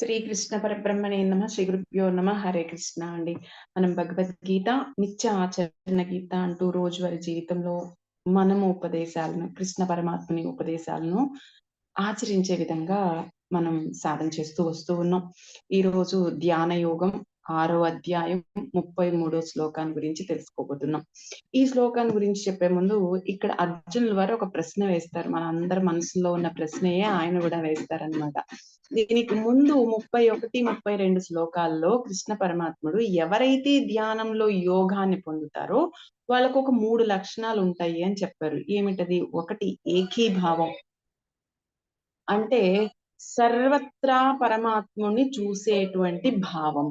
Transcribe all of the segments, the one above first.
శ్రీకృష్ణ పరబ్రహ్మణే నమ శ్రీ గురుభ్యో నమ హరే కృష్ణ అండి. మనం భగవద్గీత నిత్య ఆచరణ గీత అంటూ రోజువారి జీవితంలో మనము ఉపదేశాలను కృష్ణ పరమాత్మని ఉపదేశాలను ఆచరించే విధంగా మనం సాధన చేస్తూ వస్తూ ఉన్నాం. ఈ రోజు ధ్యాన యోగం ఆరో అధ్యాయం ముప్పై మూడో శ్లోకాన్ని గురించి తెలుసుకోబోతున్నాం. ఈ శ్లోకాన్ని గురించి చెప్పే ముందు ఇక్కడ అర్జునుల వారు ఒక ప్రశ్న వేస్తారు. మన అందరి మనసులో ఉన్న ప్రశ్నయే ఆయన కూడా వేస్తారనమాట దీనికి ముందు ముప్పై ఒకటి ముప్పై రెండు శ్లోకాల్లో కృష్ణ పరమాత్ముడు ఎవరైతే ధ్యానంలో యోగాన్ని పొందుతారో వాళ్ళకు ఒక మూడు లక్షణాలు ఉంటాయి అని చెప్పారు. ఏమిటది? ఒకటి ఏకీభావం. అంటే సర్వత్రా పరమాత్ముని చూసేటువంటి భావం.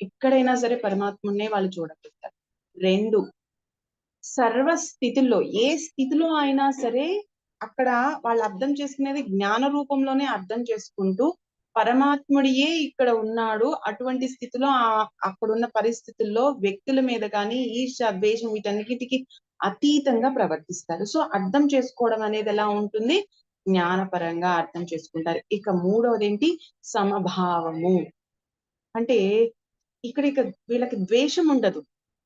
ఎక్కడైనా సరే పరమాత్మునే వాళ్ళు చూడగలుగుతారు. రెండు సర్వ స్థితిలో ఏ స్థితిలో అయినా సరే అక్కడ వాళ్ళు అర్థం చేసుకునేది జ్ఞాన రూపంలోనే అర్థం చేసుకుంటూ పరమాత్ముడియే ఇక్కడ ఉన్నాడు. అటువంటి స్థితిలో అక్కడున్న పరిస్థితుల్లో వ్యక్తుల మీద కానీ ఈర్ష ద్వేషం వీటన్నిటికి అతీతంగా ప్రవర్తిస్తారు. సో అర్థం చేసుకోవడం అనేది ఎలా ఉంటుంది? జ్ఞానపరంగా అర్థం చేసుకుంటారు. ఇక మూడవది ఏంటి సమభావము. అంటే ఇక్కడ ఇక వీళ్ళకి ద్వేషం ఉండదు.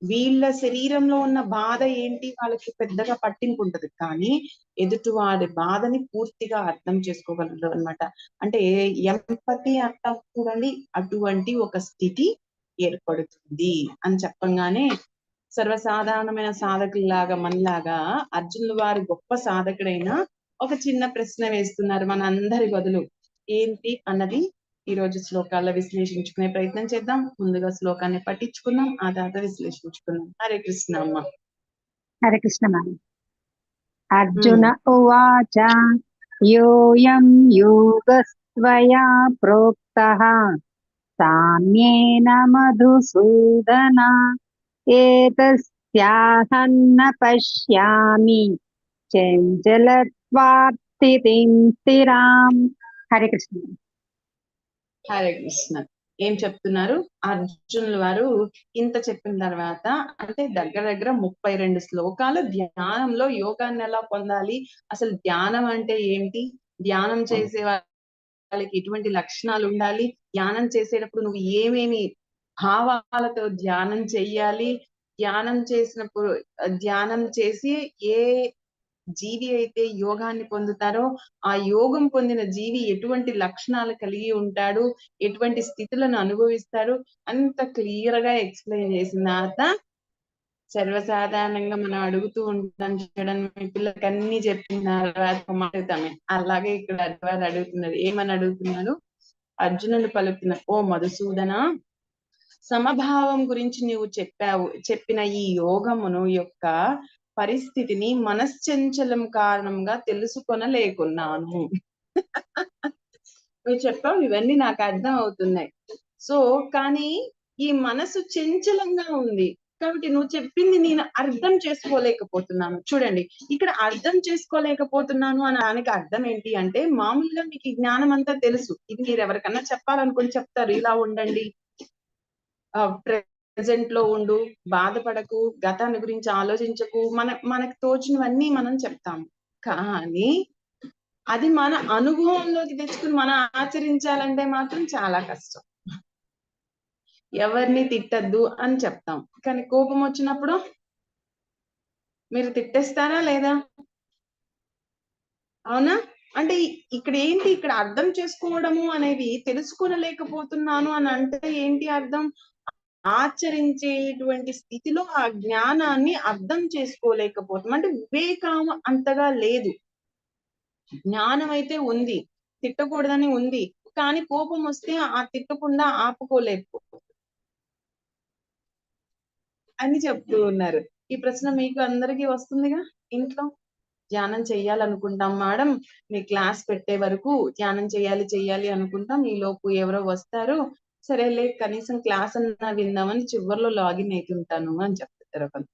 వీళ్ళ శరీరంలో ఉన్న బాధ ఏంటి? వాళ్ళకి పెద్దగా పట్టింపు ఉంటది. కానీ ఎదుటి వాడి బాధని పూర్తిగా అర్థం చేసుకోగలరు అనమాట అంటే ఎంపతి అంటాం చూడండి అటువంటి ఒక స్థితి ఏర్పడుతుంది అని చెప్పంగానే సర్వసాధారణమైన సాధకుల్లాగా మనలాగా అర్జునుల వారి గొప్ప సాధకుడైన ఒక చిన్న ప్రశ్న వేస్తున్నారు మన అందరి బదులు. ఏంటి? అన్నది ఈ రోజు శ్లోకాల్లో విశ్లేషించుకునే ప్రయత్నం చేద్దాం. ముందుగా శ్లోకాన్ని పట్టించుకుందాం ఆ తర్వాత విశ్లేషించుకుందాం. హరే కృష్ణ అమ్మ. హరే కృష్ణ అర్జున ఉవాచ యోయం యోగస్త్వయా ప్రోక్త సామ్యేన మధుసూదన ఏతస్యాహన్న పశ్యామి చంచలత్వార్తితిం స్థిరాం హరే కృష్ణ హరే కృష్ణ ఏం చెప్తున్నారు? అర్జునులు వారు ఇంత చెప్పిన తర్వాత అంటే దగ్గర దగ్గర ముప్పై రెండు శ్లోకాలు ధ్యానంలో యోగాన్ని ఎలా పొందాలి? అసలు ధ్యానం అంటే ఏంటి? ధ్యానం చేసే వాళ్ళకి ఎటువంటి లక్షణాలు ఉండాలి? ధ్యానం చేసేటప్పుడు నువ్వు ఏమేమి భావాలతో ధ్యానం చెయ్యాలి? ధ్యానం చేసినప్పుడు ధ్యానం చేసి ఏ జీవి అయితే యోగాన్ని పొందుతారో ఆ యోగం పొందిన జీవి ఎటువంటి లక్షణాలు కలిగి ఉంటాడు ఎటువంటి స్థితులను అనుభవిస్తారు అంత క్లియర్గా ఎక్స్ప్లెయిన్ చేసిన తర్వాత సర్వసాధారణంగా మనం అడుగుతూ ఉంటాం చూడండి మీ పిల్లలకి అన్ని చెప్పిన తర్వాత అలాగే ఇక్కడ అడ్వారు అడుగుతున్నారు ఏమని అడుగుతున్నాడు? అర్జునుడు పలుకుతున్న ఓ మధుసూదన సమభావం గురించి నువ్వు చెప్పావు చెప్పిన ఈ యోగమును యొక్క పరిస్థితిని మనశ్చంచలం కారణంగా తెలుసుకొనలేకున్నాను. నువ్వు చెప్పావు ఇవన్నీ నాకు అర్థం అవుతున్నాయి సో కానీ ఈ మనసు చంచలంగా ఉంది. కాబట్టి నువ్వు చెప్పింది నేను అర్థం చేసుకోలేకపోతున్నాను. చూడండి ఇక్కడ అర్థం చేసుకోలేకపోతున్నాను అని దానికి అర్థం ఏంటి అంటే మామూలుగా మీకు జ్ఞానం అంతా తెలుసు. ఇది మీరు ఎవరికన్నా చెప్పాలనుకుని చెప్తారు ఇలా ఉండండి. ప్రజెంట్లో ఉండు బాధపడకు గతాన్ని గురించి ఆలోచించకు మన మనకు తోచినవన్నీ మనం చెప్తాము. కానీ అది మన అనుభవంలోకి తెచ్చుకుని మనం ఆచరించాలంటే మాత్రం చాలా కష్టం. ఎవరిని తిట్టద్దు అని చెప్తాం. కానీ కోపం వచ్చినప్పుడు మీరు తిట్టేస్తారా లేదా? అవునా? అంటే ఇక్కడ ఏంటి? ఇక్కడ అర్థం చేసుకోవడము అనేది తెలుసుకోలేకపోతున్నాను అని అంటే ఏంటి అర్థం? ఆచరించేటువంటి స్థితిలో ఆ జ్ఞానాన్ని అర్థం చేసుకోలేకపోతాం. అంటే వివేకం అంతగా లేదు. జ్ఞానం అయితే ఉంది. తిట్టకూడదని ఉంది. కానీ కోపం వస్తే ఆ తిట్టకుండా ఆపుకోలేకపోతుంది అని చెప్తూ ఉన్నారు. ఈ ప్రశ్న మీకు అందరికీ వస్తుందిగా? ఇంట్లో? ధ్యానం చేయాలనుకుంటాం మేడం. మీ క్లాస్ పెట్టే వరకు ధ్యానం చేయాలి చెయ్యాలి అనుకుంటాం. ఈ లోపు ఎవరో వస్తారు. సరేలే కనీసం క్లాస్ అన్నా విందామని చివరిలో లాగిన్ అవుతుంటాను అని చెప్తారు ఒకరు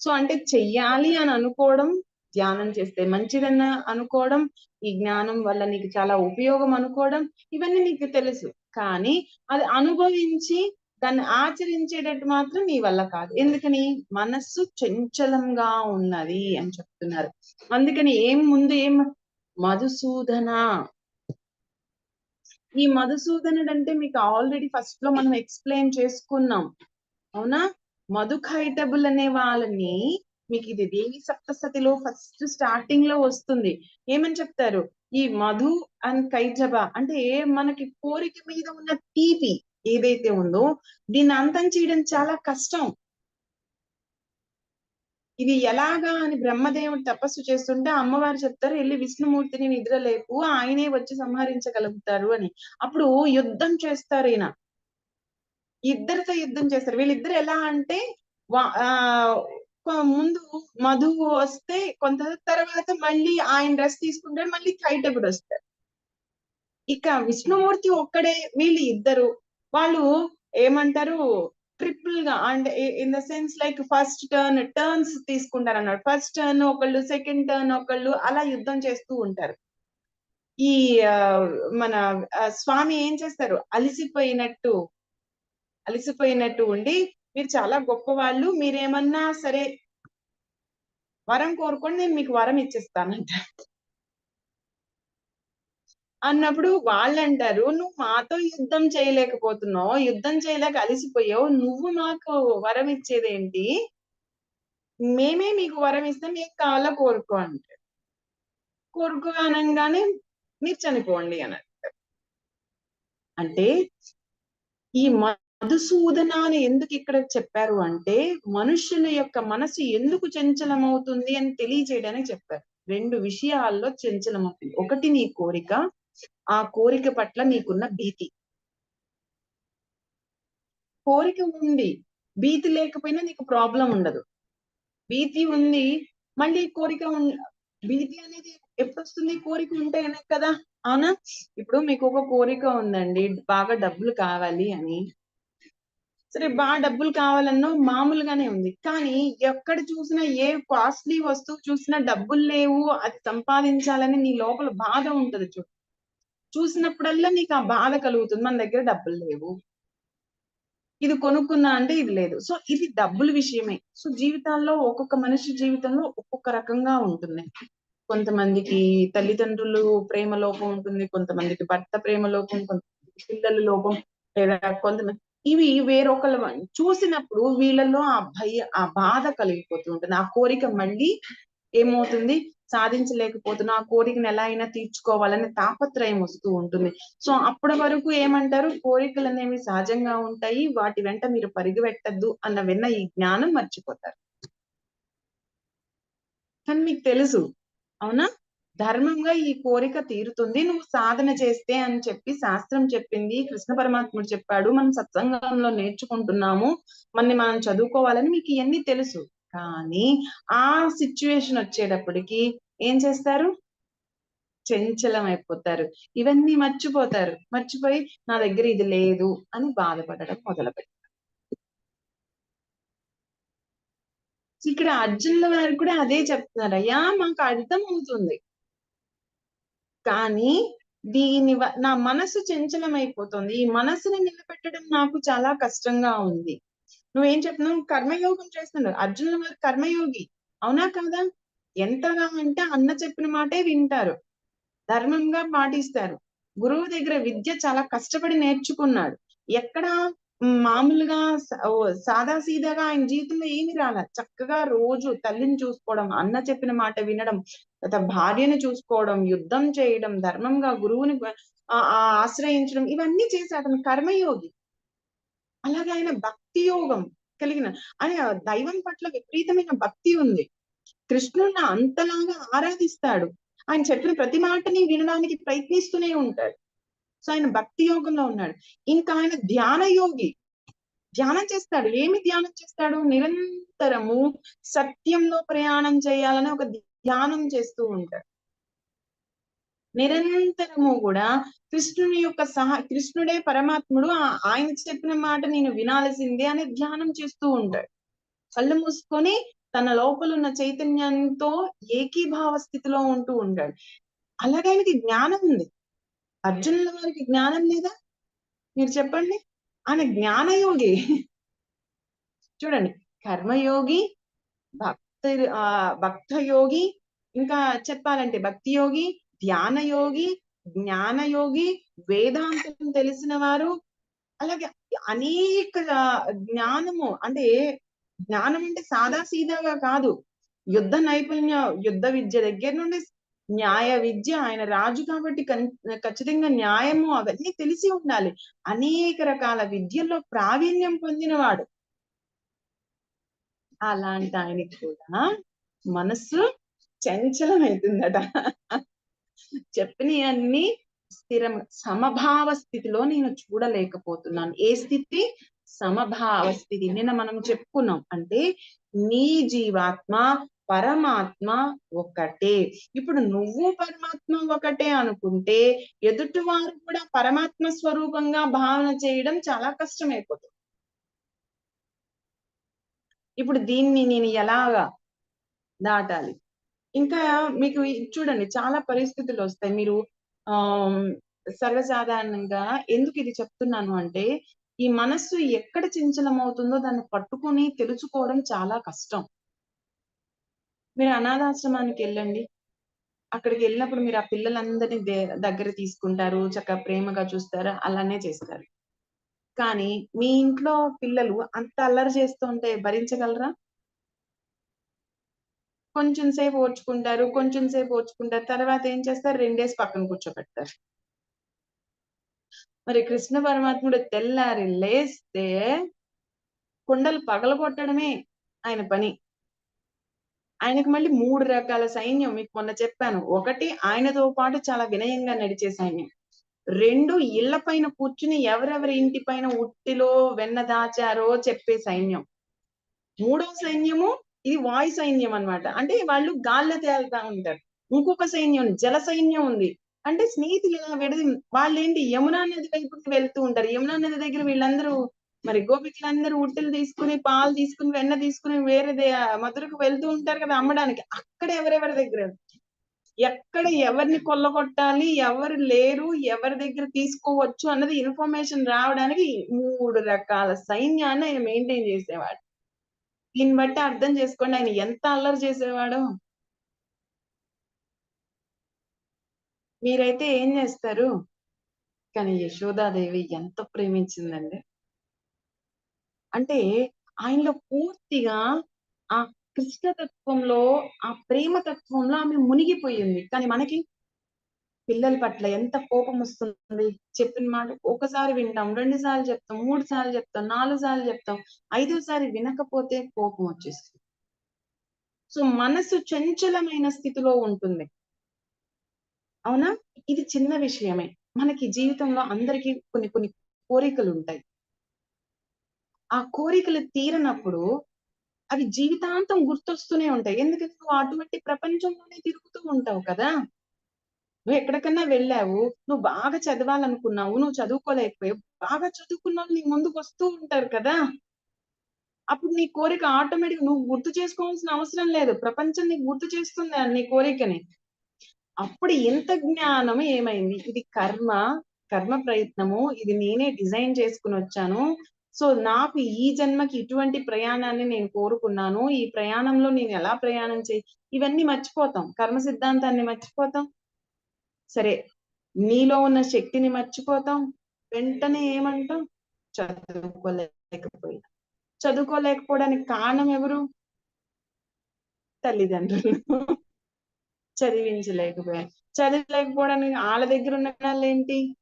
సో అంటే చెయ్యాలి అని అనుకోవడం ధ్యానం చేస్తే మంచిదన్న అనుకోవడం ఈ జ్ఞానం వల్ల నీకు చాలా ఉపయోగం అనుకోవడం ఇవన్నీ నీకు తెలుసు. కానీ అది అనుభవించి దాన్ని ఆచరించేటట్టు మాత్రం నీ వల్ల కాదు. ఎందుకని? మనస్సు చంచలంగా ఉన్నది అని చెప్తున్నారు. అందుకని ఏం ముందు ఏం మధుసూదన ఈ మధుసూదనుడు అంటే మీకు ఆల్రెడీ ఫస్ట్లో మనం ఎక్స్ప్లెయిన్ చేసుకున్నాం. అవునా? మధుఖైటబుల్ అనే వాళ్ళని మీకు ఇది దేవి సప్తసతిలో ఫస్ట్ స్టార్టింగ్లో వస్తుంది. ఏమని చెప్తారు? ఈ మధు అండ్ కైజబ అంటే మనకి కోరిక మీద ఉన్న తీపి ఏదైతే ఉందో దీన్ని అంతం చేయడం చాలా కష్టం. ఇది ఎలాగా అని బ్రహ్మదేవుడు తపస్సు చేస్తుంటే అమ్మవారు చెప్తారు వెళ్ళి విష్ణుమూర్తిని నిద్ర లేపు ఆయనే వచ్చి సంహరించగలుగుతారు అని. అప్పుడు యుద్ధం చేస్తారు ఈయన. ఇద్దరితో యుద్ధం చేస్తారు. వీళ్ళిద్దరు ఎలా అంటే ఆ ముందు మధు వస్తే కొంత తర్వాత మళ్ళీ ఆయన డ్రెస్ తీసుకుంటారు మళ్ళీ కైటగుడు వస్తారు. ఇక విష్ణుమూర్తి ఒక్కడే వీళ్ళు ఇద్దరు. వాళ్ళు ఏమంటారు? ట్రిపుల్గా. And in the sense like first turn turns తీసుకుంటారు అన్నాడు ఫస్ట్ టర్న్ ఒకళ్ళు సెకండ్ టర్న్ ఒకళ్ళు అలా యుద్ధం చేస్తూ ఉంటారు. ఈ మన స్వామి ఏం చేస్తారు? అలిసిపోయినట్టు అలిసిపోయినట్టు ఉండి మీరు చాలా గొప్ప వాళ్ళు మీరేమన్నా సరే వరం కోరుకొని నేను మీకు వరం ఇచ్చేస్తానంట అన్నప్పుడు వాళ్ళు అంటారు నువ్వు మాతో యుద్ధం చేయలేకపోతున్నావు యుద్ధం చేయలేక అలసిపోయావు నువ్వు మాకు వరం ఇచ్చేదేంటి? మేమే మీకు వరం ఇస్తాం మీకు కావాలో కోరుకో అంటారు. కోరుకో అనగానే మీరు చనిపోండి అని అంటే ఈ మధుసూదన అని ఎందుకు ఇక్కడ చెప్పారు అంటే మనుషుల యొక్క మనసు ఎందుకు చంచలమవుతుంది అని తెలియజేయడానికి చెప్పారు. రెండు విషయాల్లో చంచలమవుతుంది. ఒకటి నీ కోరిక ఆ కోరిక పట్ల నీకున్న భీతి. కోరిక ఉంది. భీతి లేకపోయినా నీకు ప్రాబ్లం ఉండదు. భీతి ఉంది. మళ్ళీ కోరిక భీతి అనేది ఎప్పుడు వస్తుంది కోరిక ఉంటేనే కదా. అవునా? ఇప్పుడు మీకు ఒక కోరిక ఉందండి. బాగా డబ్బులు కావాలి అని. సరే బాగా డబ్బులు కావాలన్నో మామూలుగానే ఉంది. కానీ ఎక్కడ చూసినా ఏ కాస్ట్లీ వస్తువు చూసినా డబ్బులు లేవు. అది సంపాదించాలని నీ లోపల బాధ ఉంటది చూ చూసినప్పుడల్లా నీకు ఆ బాధ కలుగుతుంది. మన దగ్గర డబ్బులు లేవు. ఇది కొనుక్కున్నా అంటే ఇది లేదు. సో ఇది డబ్బుల విషయమే. సో జీవితాల్లో ఒక్కొక్క మనిషి జీవితంలో ఒక్కొక్క రకంగా ఉంటుంది. కొంతమందికి తల్లిదండ్రులు ప్రేమ లోపం ఉంటుంది. కొంతమందికి భర్త ప్రేమ లోపం కొంతమంది పిల్లల లోపం లేదా కొంతమంది ఇవి వేరొకళ్ళ చూసినప్పుడు వీళ్ళలో ఆ భయ ఆ బాధ కలిగిపోతూ ఉంటుంది. ఆ కోరిక మళ్ళీ ఏమవుతుంది? సాధించలేకపోతున్నా ఆ కోరికను ఎలా అయినా తీర్చుకోవాలనే తాపత్రయం వస్తూ ఉంటుంది. సో అప్పటి వరకు ఏమంటారు? కోరికలు అనేవి సహజంగా ఉంటాయి. వాటి వెంట మీరు పరిగెట్టద్దు అన్న విన్న ఈ జ్ఞానం మర్చిపోతారు. కానీ మీకు తెలుసు అవునా? ధర్మంగా ఈ కోరిక తీరుతుంది. నువ్వు సాధన చేస్తే అని చెప్పి శాస్త్రం చెప్పింది కృష్ణ పరమాత్ముడు చెప్పాడు. మనం సత్సంగంలో నేర్చుకుంటున్నాము. మనని మనం చదువుకోవాలని మీకు ఇవన్నీ తెలుసు. కానీ ఆ సిచ్యువేషన్ వచ్చేటప్పటికి ఏం చేస్తారు? చంచలం అయిపోతారు. ఇవన్నీ మర్చిపోతారు. మర్చిపోయి నా దగ్గర ఇది లేదు అని బాధపడడం మొదలు పెడతారు ఇక్కడ అర్జునుల వారు కూడా అదే చెప్తున్నారు. అయ్యా మాకు అర్థం అవుతుంది. కానీ దీని నా మనసు చంచలం అయిపోతుంది. ఈ మనసుని నిలబెట్టడం నాకు చాలా కష్టంగా ఉంది. నువ్వేం చెప్తున్నావు కర్మయోగం చేస్తున్నావు. అర్జునుల వారు కర్మయోగి. అవునా కాదా? ఎంతగా అంటే అన్న చెప్పిన మాటే వింటారు. ధర్మంగా పాటిస్తారు. గురువు దగ్గర విద్య చాలా కష్టపడి నేర్చుకున్నాడు. ఎక్కడ మామూలుగా సాదా సీదాగా ఆయన జీవితంలో ఏమి రాల. చక్కగా రోజు తల్లిని చూసుకోవడం అన్న చెప్పిన మాట వినడం తర్వాత భార్యను చూసుకోవడం యుద్ధం చేయడం ధర్మంగా గురువుని ఆ- ఆశ్రయించడం ఇవన్నీ చేశాడు అతను కర్మయోగి. అలాగే ఆయన భక్తి యోగం కలిగిన ఆయన దైవం పట్ల విపరీతమైన భక్తి ఉంది. కృష్ణుడిని అంతలాగా ఆరాధిస్తాడు. ఆయన చెప్పిన ప్రతి మాటని వినడానికి ప్రయత్నిస్తూనే ఉంటాడు. సో ఆయన భక్తి యోగంలో ఉన్నాడు. ఇంకా ఆయన ధ్యాన యోగి. ధ్యానం చేస్తాడు. ఏమి ధ్యానం చేస్తాడు? నిరంతరము సత్యంలో ప్రయాణం చేయాలని ఒక ధ్యానం చేస్తూ ఉంటాడు. నిరంతరము కూడా కృష్ణుని యొక్క సహా కృష్ణుడే పరమాత్ముడు ఆ- ఆయన చెప్పిన మాట నేను వినాల్సిందే అని ధ్యానం చేస్తూ ఉంటాడు. కళ్ళు మూసుకొని తన లోపల ఉన్న చైతన్యంతో ఏకీభావ స్థితిలో ఉంటూ ఉంటాడు. అలాగే ఆయనకి జ్ఞానం ఉంది. అర్జునుల వారికి జ్ఞానం లేదా? మీరు చెప్పండి. ఆయన జ్ఞానయోగి. చూడండి. కర్మయోగి భక్త ఆ భక్త యోగి ఇంకా చెప్పాలంటే భక్తి యోగి ధ్యానయోగి జ్ఞానయోగి వేదాంతం తెలిసిన వారు అలాగే అనేక జ్ఞానము అంటే జ్ఞానం అంటే సాదా సీదాగా కాదు. యుద్ధ నైపుణ్య యుద్ధ విద్య దగ్గర నుండి న్యాయ విద్య ఆయన రాజు కాబట్టి ఖచ్చితంగా న్యాయము అవన్నీ తెలిసి ఉండాలి. అనేక రకాల విద్యల్లో ప్రావీణ్యం పొందినవాడు. అలాంటి ఆయనకి కూడా మనస్సు చంచలమవుతుందట. చెప్పినవన్నీ స్థిరం సమభావ స్థితిలో నేను చూడలేకపోతున్నాను. ఏ స్థితి? సమభావ స్థితి. నిన్న మనం చెప్పుకున్నాం అంటే నీ జీవాత్మ పరమాత్మ ఒకటే. ఇప్పుడు నువ్వు పరమాత్మ ఒకటే అనుకుంటే ఎదుటి వారు కూడా పరమాత్మ స్వరూపంగా భావన చేయడం చాలా కష్టమైపోతుంది. ఇప్పుడు దీన్ని నేను ఎలాగా దాటాలి? ఇంకా మీకు ఈ- చూడండి చాలా పరిస్థితులు వస్తాయి మీరు ఆ సర్వసాధారణంగా ఎందుకు ఇది చెప్తున్నాను అంటే ఈ మనస్సు ఎక్కడ చంచలమవుతుందో దాన్ని పట్టుకొని తెలుసుకోవడం చాలా కష్టం. మీరు అనాథాశ్రమానికి వెళ్ళండి. అక్కడికి వెళ్ళినప్పుడు మీరు ఆ పిల్లలందరినీ దే- దగ్గర తీసుకుంటారు చక్కగా ప్రేమగా చూస్తారు అలానే చేస్తారు. కానీ మీ ఇంట్లో పిల్లలు అంత అల్లరి చేస్తుంటే భరించగలరా? కొంచెం సేపు ఓర్చుకుంటారు కొంచెం సేపు ఓడ్చుకుంటారు తర్వాత ఏం చేస్తారు? రెండేసి పక్కన కూర్చోబెడతారు. మరి కృష్ణ పరమాత్ముడు తెల్లారి లేస్తే కుండలు పగలగొట్టడమే ఆయన పని. ఆయనకు మళ్ళీ మూడు రకాల సైన్యం మీకు మొన్న చెప్పాను. ఒకటి ఆయనతో పాటు చాలా వినయంగా నడిచే సైన్యం. రెండు ఇళ్ళ పైన కూర్చుని ఎవరెవరి ఇంటి పైన ఉట్టిలో వెన్న దాచారో చెప్పే సైన్యం. మూడో సైన్యము ఇది వాయు సైన్యం అన్నమాట. అంటే వాళ్ళు గాల్లో తేలుతా ఉంటారు. ఇంకొక సైన్యం జల సైన్యం ఉంది. అంటే స్నేహితులు ఇలా విడది వాళ్ళు ఏంటి యమునా నది వైపుకి వెళ్తూ ఉంటారు. యమునా నది దగ్గర వీళ్ళందరూ మరి గోపికలందరూ ఉట్టెలు తీసుకుని పాలు తీసుకుని వెన్న తీసుకుని వేరే మధురకు వెళ్తూ ఉంటారు కదా అమ్మడానికి. అక్కడ ఎవరెవరి దగ్గర? ఎక్కడ ఎవరిని కొల్లగొట్టాలి ఎవరు లేరు ఎవరి దగ్గర తీసుకోవచ్చు అన్నది ఇన్ఫర్మేషన్ రావడానికి మూడు రకాల సైన్యాన్ని ఆయన మెయింటైన్ చేసేవాడు. దీన్ని బట్టి అర్థం చేసుకోండి. ఆయన ఎంత అల్లరి చేసేవాడు. మీరైతే ఏం చేస్తారు? కానీ యశోదాదేవి ఎంత ప్రేమించిందండి. అంటే ఆయనలో పూర్తిగా ఆ కృష్ణతత్వంలో ఆ ప్రేమ తత్వంలో ఆమె మునిగిపోయింది. కానీ మనకి పిల్లల పట్ల ఎంత కోపం వస్తుంది? చెప్పిన మాట ఒకసారి వింటాం రెండు సార్లు చెప్తాం మూడు సార్లు చెప్తాం నాలుగు సార్లు చెప్తాం ఐదోసారి వినకపోతే కోపం వచ్చేస్తుంది. సో మనసు చంచలమైన స్థితిలో ఉంటుంది. అవునా? ఇది చిన్న విషయమే. మనకి జీవితంలో అందరికీ కొన్ని కొన్ని కోరికలు ఉంటాయి. ఆ కోరికలు తీరనప్పుడు అవి జీవితాంతం గుర్తొస్తూనే ఉంటాయి. ఎందుకంటే నువ్వు అటువంటి ప్రపంచంలోనే తిరుగుతూ ఉంటావు కదా? నువ్వు ఎక్కడికన్నా వెళ్ళావు నువ్వు బాగా చదవాలనుకున్నావు నువ్వు చదువుకోలేకపోయావు బాగా చదువుకున్న వాళ్ళు నీ ముందుకు వస్తూ ఉంటారు కదా. అప్పుడు నీ కోరిక ఆటోమేటిక్ నువ్వు గుర్తు చేసుకోవాల్సిన అవసరం లేదు. ప్రపంచం నీకు గుర్తు చేస్తుంది నీ కోరికని. అప్పుడు ఎంత జ్ఞానం ఏమైంది? ఇది కర్మ కర్మ ప్రయత్నము ఇది నేనే డిజైన్ చేసుకుని వచ్చాను. సో నాకు ఈ జన్మకి ఇటువంటి ప్రయాణాన్ని నేను కోరుకున్నాను. ఈ ప్రయాణంలో నేను ఎలా ప్రయాణం చేయి ఇవన్నీ మర్చిపోతాం. కర్మ సిద్ధాంతాన్ని మర్చిపోతాం. సరే నీలో ఉన్న శక్తిని మర్చిపోతాం. వెంటనే ఏమంటాం? చదువుకోలేకపోయినా. చదువుకోలేకపోవడానికి కారణం ఎవరు? తల్లిదండ్రులు. చదివించలేకపోయారు చదివలేకపోవడానికి వాళ్ళ దగ్గర ఉన్న వాళ్ళు ఏంటి?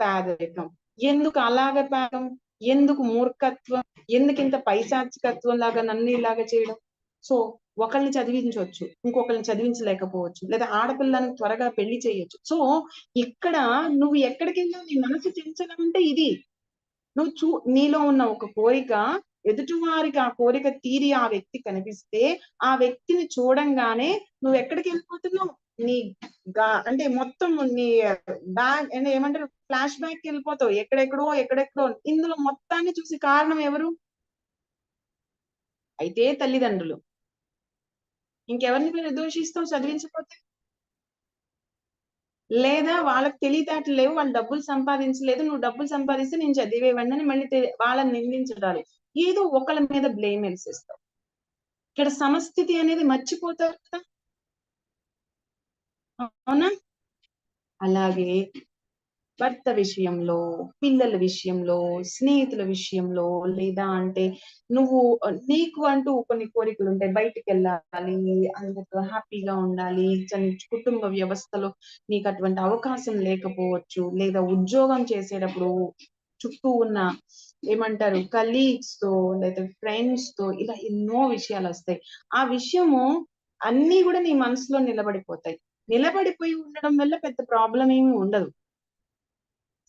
పేదరికం. ఎందుకు అలాగ పేదం? ఎందుకు మూర్ఖత్వం? ఎందుకు ఇంత పైశాచికత్వం లాగా నన్ను ఇలాగా చేయడం? సో ఒకళ్ళని చదివించవచ్చు ఇంకొకరిని చదివించలేకపోవచ్చు లేదా ఆడపిల్లని త్వరగా పెళ్ళి చేయొచ్చు. సో ఇక్కడ నువ్వు ఎక్కడికి నీ మనసు చెంచాలంటే అంటే ఇది. నువ్వు చూ నీలో ఉన్న ఒక కోరిక ఎదుటి వారికి ఆ కోరిక తీరి ఆ వ్యక్తి కనిపిస్తే ఆ వ్యక్తిని చూడంగానే నువ్వు ఎక్కడికి వెళ్ళిపోతున్నావు నీ గా- అంటే మొత్తం నీ బ్యాగ్ అంటే ఏమంటారు? ఫ్లాష్ బ్యాక్ వెళ్ళిపోతావు. ఎక్కడెక్కడో ఎక్కడెక్కడో. ఇందులో మొత్తాన్ని చూసి కారణం ఎవరు? అయితే తల్లిదండ్రులు. ఇంకెవరిని మీరు నిర్దోషిస్తావు చదివించకపోతే? లేదా వాళ్ళకి తెలియటట్లు లేవు వాళ్ళు డబ్బులు సంపాదించలేదు నువ్వు డబ్బులు సంపాదిస్తే నేను చదివేవాడిని అని మళ్ళీ వాళ్ళని నిందించడాలి. ఏదో ఒకళ్ళ మీద బ్లేమ్ వేసేస్తావు ఇక్కడ సమస్థితి అనేది మర్చిపోతారు కదా? అవునా? అలాగే భర్త విషయంలో పిల్లల విషయంలో స్నేహితుల విషయంలో లేదా అంటే నువ్వు నీకు అంటూ కొన్ని కోరికలు ఉంటాయి. బయటికి వెళ్ళాలి అందరితో హ్యాపీగా ఉండాలి కుటుంబ వ్యవస్థలో నీకు అటువంటి అవకాశం లేకపోవచ్చు లేదా ఉద్యోగం చేసేటప్పుడు చుట్టూ ఉన్న ఏమంటారు కలీగ్స్తో లేదా ఫ్రెండ్స్తో ఇలా ఎన్నో విషయాలు వస్తాయి. ఆ విషయము అన్ని కూడా నీ మనసులో నిలబడిపోతాయి. నిలబడిపోయి ఉండడం వల్ల పెద్ద ప్రాబ్లం ఏమి ఉండదు.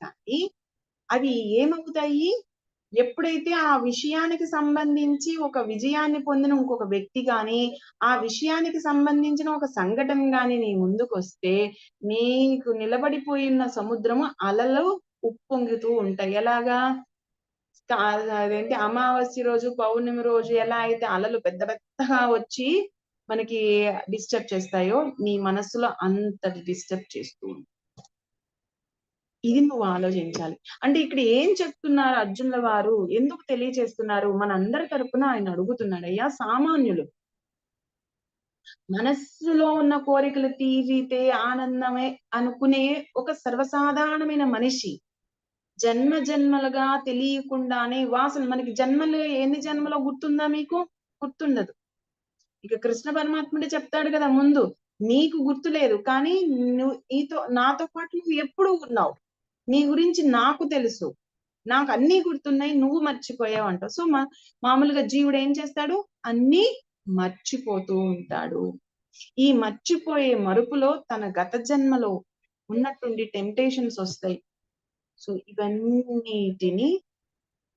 కానీ అవి ఏమవుతాయి? ఎప్పుడైతే ఆ విషయానికి సంబంధించి ఒక విజయాన్ని పొందిన ఇంకొక వ్యక్తి గాని ఆ విషయానికి సంబంధించిన ఒక సంఘటన గాని నీ ముందుకు వస్తే నీకు నిలబడిపోయిన సముద్రము అలలు ఉప్పొంగుతూ ఉంటాయి. ఎలాగా? అదేంటి? అమావాస్య రోజు పౌర్ణమి రోజు ఎలా అయితే అలలు పెద్ద పెద్దగా వచ్చి మనకి డిస్టర్బ్ చేస్తాయో నీ మనసులో అంతటి డిస్టర్బ్ చేస్తూ ఉంటాయి. ఇది నువ్వు ఆలోచించాలి. అంటే ఇక్కడ ఏం చెప్తున్నారు అర్జునుల వారు? ఎందుకు తెలియచేస్తున్నారు? మనందరి తరపున ఆయన అడుగుతున్నాడు. అయ్యా సామాన్యులు మనస్సులో ఉన్న కోరికలు తీరితే ఆనందమే అనుకునే ఒక సర్వసాధారణమైన మనిషి జన్మ జన్మలుగా తెలియకుండానే వాసన మనకి జన్మలు ఎన్ని జన్మలో గుర్తుందా మీకు? గుర్తుండదు. ఇక కృష్ణ పరమాత్ముడే చెప్తాడు కదా ముందు నీకు గుర్తు లేదు కానీ నువ్వు నీతో నాతో పాటు నువ్వు ఎప్పుడు ఉన్నావు. నీ గురించి నాకు తెలుసు. నాకు అన్ని గుర్తున్నాయి నువ్వు మర్చిపోయావు అంటావు సో మా మామూలుగా జీవుడు ఏం చేస్తాడు? అన్ని మర్చిపోతూ ఉంటాడు. ఈ మర్చిపోయే మరుపులో తన గత జన్మలో ఉన్నటువంటి టెంప్టేషన్స్ వస్తాయి. సో ఇవన్నిటిని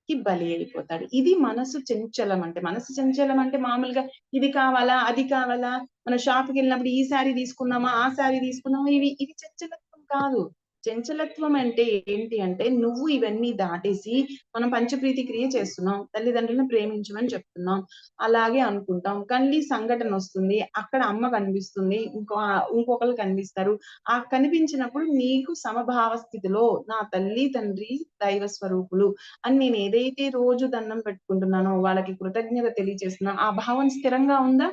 కి బలి అయిపోతాడు. ఇది మనసు చంచలం అంటే మనసు చంచలం అంటే మామూలుగా ఇది కావాలా అది కావాలా? మనం షాప్కి వెళ్ళినప్పుడు ఈ శారీ తీసుకున్నామా ఆ శారీ తీసుకున్నామా? ఇవి ఇది చంచలత్వం కాదు. చంచలత్వం అంటే ఏంటి అంటే నువ్వు ఇవన్నీ దాటేసి మనం పంచప్రీతి క్రియ చేస్తున్నాం తల్లిదండ్రులను ప్రేమించమని చెప్తున్నాం అలాగే అనుకుంటాం. కానీ సంఘటన వస్తుంది అక్కడ అమ్మ కనిపిస్తుంది ఇంకో ఇంకొకరు కనిపిస్తారు. ఆ కనిపించినప్పుడు నీకు సమభావ స్థితిలో నా తల్లి తండ్రి దైవ స్వరూపులు అని నేను ఏదైతే రోజు దండం పెట్టుకుంటున్నానో వాళ్ళకి కృతజ్ఞత తెలియజేస్తున్నా ఆ భావం స్థిరంగా ఉందా?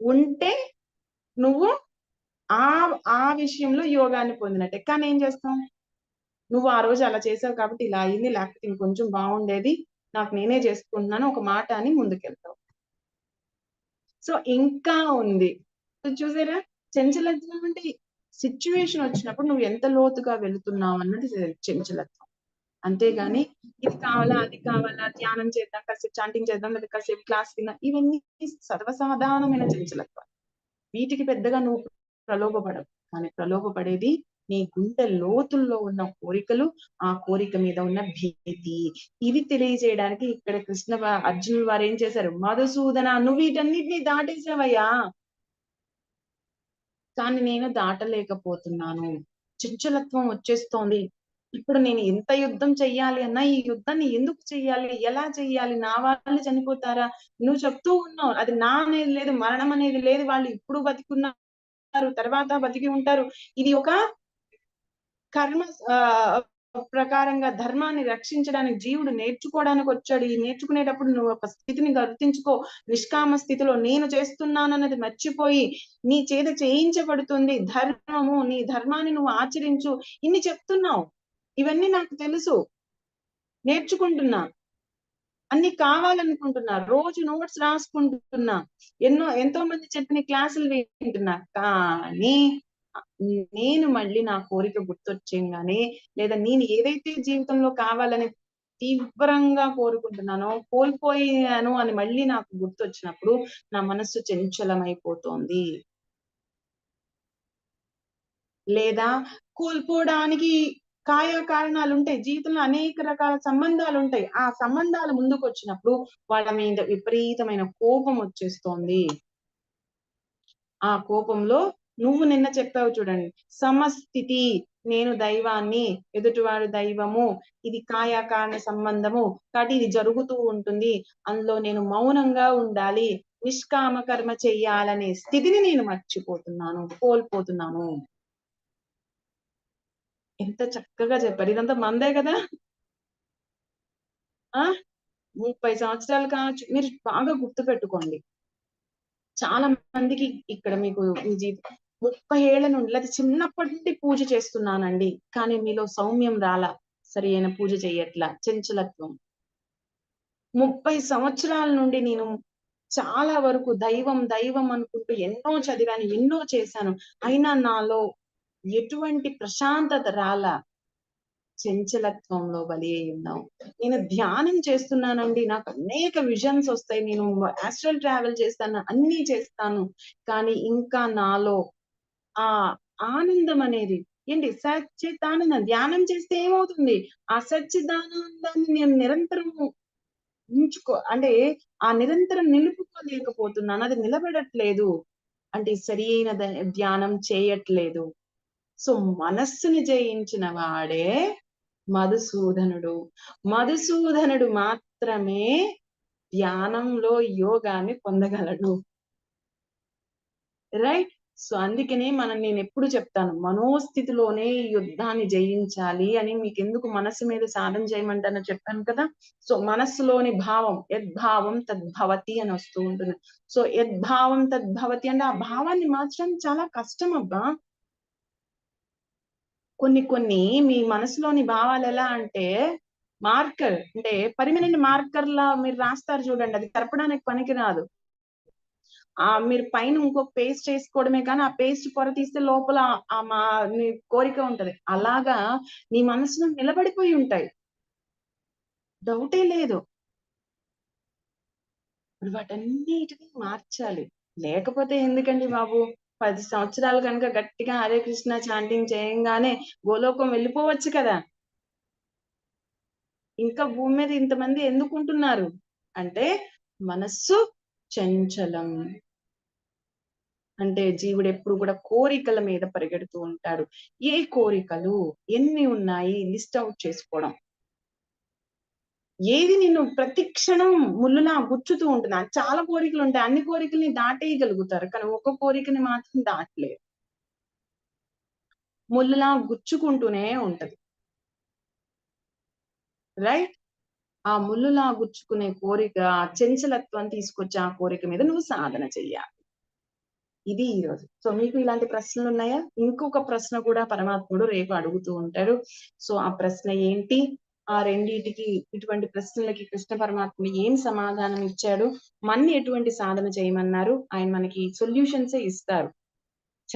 ఉంటే నువ్వు ఆ ఆ విషయంలో యోగాన్ని పొందినట్టే. కానీ ఏం చేస్తాం? నువ్వు ఆ రోజు అలా చేసావు కాబట్టి ఇలా అయింది లేకపోతే ఇంకొంచెం బాగుండేది నాకు నేనే చేసుకుంటున్నాను ఒక మాట అని ముందుకెళ్తావు. సో ఇంకా ఉంది. చూసారా? చంచలత్వం అంటే సిచ్యువేషన్ వచ్చినప్పుడు నువ్వు ఎంత లోతుగా వెళుతున్నావు అన్నది చంచలత్వం. అంతేగాని ఇది కావాలా అది కావాలా ధ్యానం చేద్దాం కాసేపు చాంటింగ్ చేద్దాం లేదా కాసేపు క్లాస్ విన్నా ఇవన్నీ సర్వసాధారణమైన చంచలత్వం వీటికి పెద్దగా నువ్వు ప్రలోభపడవు. కానీ ప్రలోభపడేది నీ గుండె లోతుల్లో ఉన్న కోరికలు ఆ కోరిక మీద ఉన్న భీతి. ఇవి తెలియజేయడానికి ఇక్కడ కృష్ణ వా- అర్జునులు వారు ఏం చేశారు? మధుసూదన నువ్వు వీటన్నిటిని దాటేసావయ్యా కానీ నేను దాటలేకపోతున్నాను. చంచలత్వం వచ్చేస్తోంది. ఇప్పుడు నేను ఎంత యుద్ధం చెయ్యాలి అన్నా ఈ యుద్ధాన్ని ఎందుకు చెయ్యాలి? ఎలా చెయ్యాలి? నా వాళ్ళు చనిపోతారా? నువ్వు చెప్తూ ఉన్నావు. అది నా అనేది లేదు మరణం అనేది లేదు. వాళ్ళు ఇప్పుడు బతికున్నా తర్వాత బతికి ఉంటారు. ఇది ఒక కర్మ ప్రకారంగా ధర్మాన్ని రక్షించడానికి జీవుడు నేర్చుకోవడానికి వచ్చాడు. ఈ నేర్చుకునేటప్పుడు నువ్వు ఒక స్థితిని గుర్తించుకో. నిష్కామ స్థితిలో నేను చేస్తున్నాను అన్నది మర్చిపోయి నీ చేత చేయించబడుతుంది ధర్మము. నీ ధర్మాన్ని నువ్వు ఆచరించు. ఇన్ని చెప్తున్నావు. ఇవన్నీ నాకు తెలుసు. నేర్చుకుంటున్నా అన్ని కావాలనుకుంటున్నా రోజు నోట్స్ రాసుకుంటున్నా. ఎన్నో ఎంతో మంది చెప్పిన క్లాసులు వింటున్నా. కానీ నేను మళ్ళీ నా కోరిక గుర్తొచ్చేయంగానే లేదా నేను ఏదైతే జీవితంలో కావాలని తీవ్రంగా కోరుకుంటున్నానో కోల్పోయాను అని మళ్ళీ నాకు గుర్తొచ్చినప్పుడు నా మనస్సు చంచలమైపోతోంది. లేదా కోల్పోవడానికి కాయ కారణాలు ఉంటాయి జీవితంలో అనేక రకాల సంబంధాలు ఉంటాయి ఆ సంబంధాలు ముందుకు వచ్చినప్పుడు వాళ్ళ మీద విపరీతమైన కోపం వచ్చేస్తోంది. ఆ కోపంలో నువ్వు నిన్న చెప్పావు చూడండి. సమస్థితి నేను దైవాన్ని ఎదుటివాడు దైవము ఇది కాయాకారణ సంబంధము. కాబట్టి ఇది జరుగుతూ ఉంటుంది. అందులో నేను మౌనంగా ఉండాలి. నిష్కామ కర్మ చెయ్యాలనే స్థితిని నేను మర్చిపోతున్నాను కోల్పోతున్నాను. ఎంత చక్కగా చెప్పారు. ఇదంతా మందే కదా? ఆ? ముప్పై సంవత్సరాలు కావచ్చు. మీరు బాగా గుర్తు పెట్టుకోండి. చాలా మందికి ఇక్కడ మీకు మీ జీవితం ముప్పై ఏళ్ళ నుండి లేదా చిన్నప్పటి నుండి పూజ చేస్తున్నానండి. కానీ మీలో సౌమ్యం రాలా. సరి అయిన పూజ చెయ్యట్లా. చంచలత్వం. ముప్పై సంవత్సరాల నుండి నేను చాలా వరకు దైవం దైవం అనుకుంటూ ఎన్నో చదివాను ఎన్నో చేశాను. అయినా నాలో ఎటువంటి ప్రశాంతత రాల చెంచలత్వంలో బలి అయి ఉన్నాం నేను ధ్యానం చేస్తున్నానండి. నాకు అనేక విజన్స్ వస్తాయి. నేను ఆస్ట్రల్ ట్రావెల్ చేస్తాను అన్ని చేస్తాను. కానీ ఇంకా నాలో ఆ ఆనందం అనేది ఏంటి? సచ్చిదానందం. ధ్యానం చేస్తే ఏమవుతుంది? ఆ సచ్చిదానందాన్ని నేను నిరంతరం ఉంచుకో అంటే ఆ నిరంతరం నిలుపుకోలేకపోతున్నాను. అది నిలబడట్లేదు. అంటే సరి అయిన ధ్యానం చేయట్లేదు. సో మనస్సుని జయించిన వాడే మధుసూదనుడు మధుసూదనుడు మాత్రమే ధ్యానంలో యోగాన్ని పొందగలడు. రైట్? సో అందుకనే మనం నేను ఎప్పుడు చెప్తాను మనోస్థితిలోనే ఈ యుద్ధాన్ని జయించాలి అని మీకు ఎందుకు మనసు మీద సాధన చేయమంటానో చెప్పాను కదా? సో మనస్సులోని భావం యద్భావం తద్భవతి అని వస్తూ ఉంటుంది. సో యద్భావం తద్భవతి అంటే ఆ భావాన్ని మార్చడం చాలా కష్టం అబ్బా. కొన్ని కొన్ని మీ మనసులోని భావాలు ఎలా అంటే మార్కర్ అంటే పరిమనెంట్ మార్కర్ లా మీరు రాస్తారు చూడండి. అది కలపడానికి పనికిరాదు. ఆ మీరు పైన ఇంకొక పేస్ట్ వేసుకోవడమే కానీ ఆ పేస్ట్ పొర తీస్తే లోపల ఆ మా నీ కోరిక ఉంటది. అలాగా నీ మనసులో నిలబడిపోయి ఉంటాయి. డౌటే లేదు. ఇప్పుడు వాటన్నిటిని మార్చాలి. లేకపోతే ఎందుకండి బాబు? పది సంవత్సరాలు కనుక గట్టిగా హరే కృష్ణ చాంటింగ్ చేయంగానే గోలోకం వెళ్ళిపోవచ్చు కదా. ఇంకా భూమి మీద ఇంతమంది ఎందుకు ఉంటున్నారు అంటే మనస్సు చంచలం. అంటే జీవుడు ఎప్పుడు కూడా కోరికల మీద పరిగెడుతూ ఉంటాడు. ఏ కోరికలు? ఎన్ని ఉన్నాయి? లిస్ట్ అవుట్ చేసుకోవడం. ఏది నిన్ను ప్రతి క్షణం ముళ్ళులా గుచ్చుతూ ఉంటుంది. చాలా కోరికలు ఉంటాయి. అన్ని కోరికల్ని దాటేయగలుగుతారు. కానీ ఒక కోరికని మాత్రం దాటలేరు. ముళ్ళులా గుచ్చుకుంటూనే ఉంటది. రైట్ ఆ ముళ్ళులా గుచ్చుకునే కోరిక ఆ చంచలత్వం తీసుకొచ్చి ఆ కోరిక మీద నువ్వు సాధన చెయ్యాలి. ఇది ఈ రోజు. సో మీకు ఇలాంటి ప్రశ్నలు ఉన్నాయా? ఇంకొక ప్రశ్న కూడా పరమాత్ముడు రేపు అడుగుతూ ఉంటాడు. సో ఆ ప్రశ్న ఏంటి? ఆ రెండిటికి ఇటువంటి ప్రశ్నలకి కృష్ణ పరమాత్మ ఏం సమాధానం ఇచ్చాడు? మన్ని ఎటువంటి సాధన చేయమన్నారు? ఆయన మనకి సొల్యూషన్సే ఇస్తారు.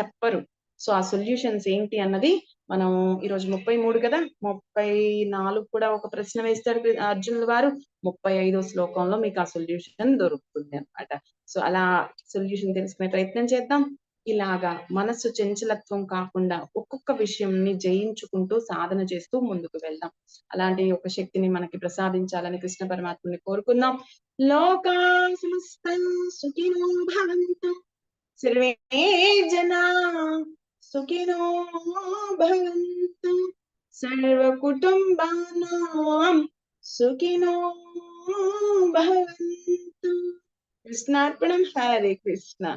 చెప్పరు. సో ఆ సొల్యూషన్స్ ఏంటి అన్నది మనం ఈరోజు ముప్పై మూడు కదా? ముప్పై నాలుగు కూడా ఒక ప్రశ్న వేస్తాడు అర్జునుల వారు. ముప్పై ఐదో శ్లోకంలో మీకు ఆ సొల్యూషన్ దొరుకుతుంది అన్నమాట. సో అలా సొల్యూషన్ తెలుసుకునే ప్రయత్నం చేద్దాం. ఇలాగా మనస్సు చంచలత్వం కాకుండా ఒక్కొక్క విషయంని జయించుకుంటూ సాధన చేస్తూ ముందుకు వెళ్దాం. అలాంటి ఒక శక్తిని మనకి ప్రసాదించాలని కృష్ణ పరమాత్మని కోరుకుందాం. లోకా సుఖినో భవంతు. సర్వే జనా సుఖినో భవంతు. సర్వ కుటుంబానాం సుఖినో భవంతు. కృష్ణార్పణం. హరే కృష్ణ.